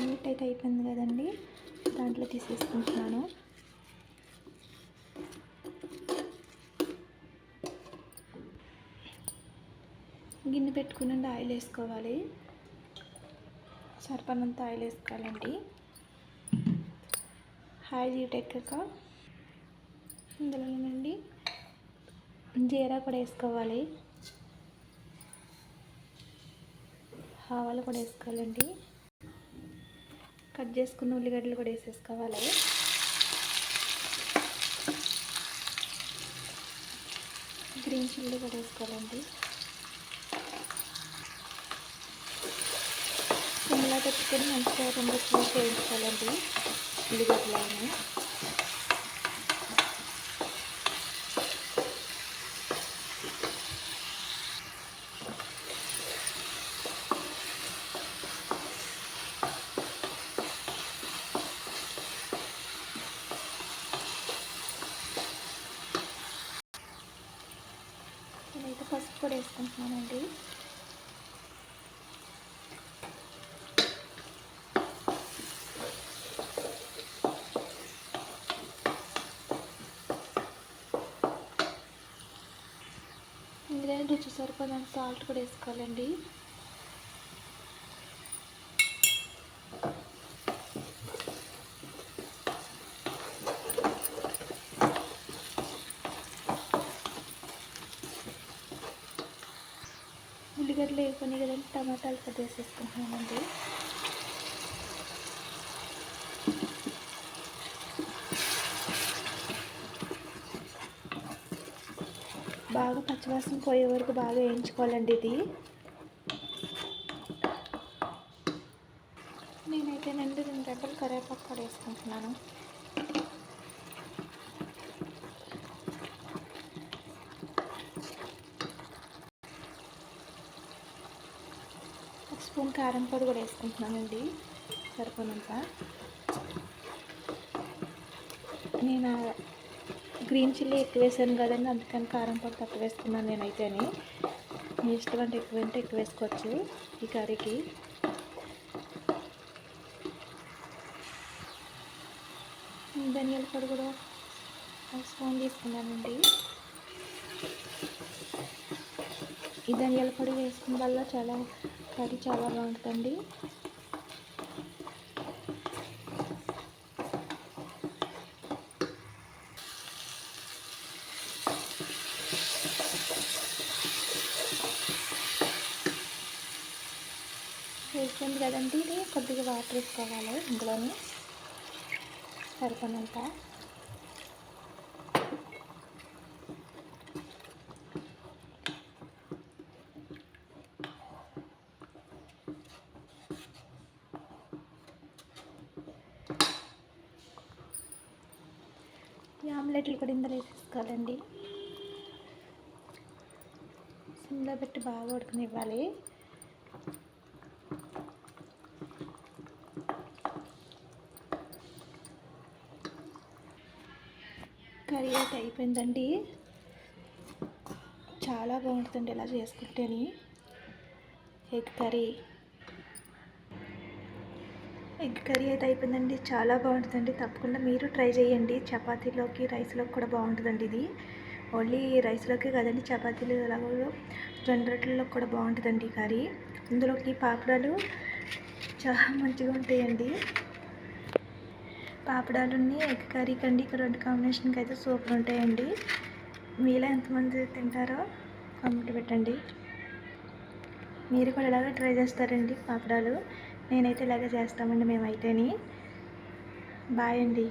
Omelette అయితే అయిపోయింది కదండి. దాంట్లో తీసేసుకుంటున్నాను. గిన్నె పెట్టుకుని ఆయిల్ వేసుకోవాలి. సరిపడినంత ఆయిల్ వేసుకోవాలండి. ఆయిల్ హీట్ ఎక్కాక ఇందులో జీరా కూడా వేసుకోవాలి. ఆవాలు కూడా వేసుకోవాలండి. కట్ చేసుకున్న ఉల్లిగడ్డలు కూడా వేసేసుకోవాలి. గ్రీన్ చిల్లీ కూడా వేసుకోవాలండి. సిమ్లా పెట్టుకొని మంచిగా రెండు స్పూన్స్ వేయించుకోవాలండి ఉల్లిగడ్డలు అయినా. పసుపు కూడా వేసుకుంటున్నానండి. ఇందులో రుచి సరిపోదంత సాల్ట్ కూడా వేసుకోవాలండి. ఉల్లిగడ్డలు వేయకొని కదండి టమాటాలు కట్ వేసేసుకుంటున్నామండి బాగా పచ్చివాసన పోయే వరకు బాగా వేయించుకోవాలండి ఇది. నేనైతే రెండు రెండు రెబ్బలు కరివేపాకు కూడా వేసుకుంటున్నాను. స్పూన్ కారం పొడి కూడా వేసుకుంటున్నానండి. సరిపోనంత. నేను గ్రీన్ చిల్లీ ఎక్కువ వేసాను కదండి అందుకని కారం పొడి తక్కువ వేసుకున్నాను నేనైతేని మీ ఇష్టం అంటే ఎక్కువ అంటే ఎక్కువ వేసుకోవచ్చు ఈ కర్రీకి. ధనియాల పొడి కూడా స్పూన్ తీసుకున్నానండి. ఈ ధనియాల పొడి వేసుకున్న వల్ల చాలా కర్రీ చాలా బాగుంటుందండి. వేసుకుంది కదండి ఇది కొద్దిగా వాటర్ వేసుకోవాలి ఇందులోనే సరిపడినంత. ఈ ఆమ్లెట్లు కూడా ఇందులో వేసేసుకోవాలండి. సిమ్లో పెట్టి బాగా ఉడకనివ్వాలి. కర్రీ అయితే అయిపోయిందండి. చాలా బాగుంటుందండి ఇలా చేసుకుంటేని. Egg curry. ఎగ్ కర్రీ అయితే అయిపోయిందండి. చాలా బాగుంటుందండి. తప్పకుండా మీరు ట్రై చేయండి. చపాతీలోకి రైస్లోకి కూడా బాగుంటుందండి ఇది. ఓన్లీ రైస్లోకి కదండి చపాతీలు అలాగే జొన్న కూడా బాగుంటుందండి ఈ కర్రీ. ఇందులోకి పాపడాలు చాలా మంచిగా ఉంటాయండి. పాపడాలుని ఎగ్ కర్రీ కండి. ఇక్కడ రెండు కాంబినేషన్కి అయితే సూపర్ ఉంటాయండి. మీలో ఎంతమంది తింటారో కామెంట్ పెట్టండి. మీరు కూడా ఎలాగో ట్రై చేస్తారండి పాపడాలు. నేనైతే ఇలాగే చేస్తామండి మేమైతేని. బాయ్ అండి.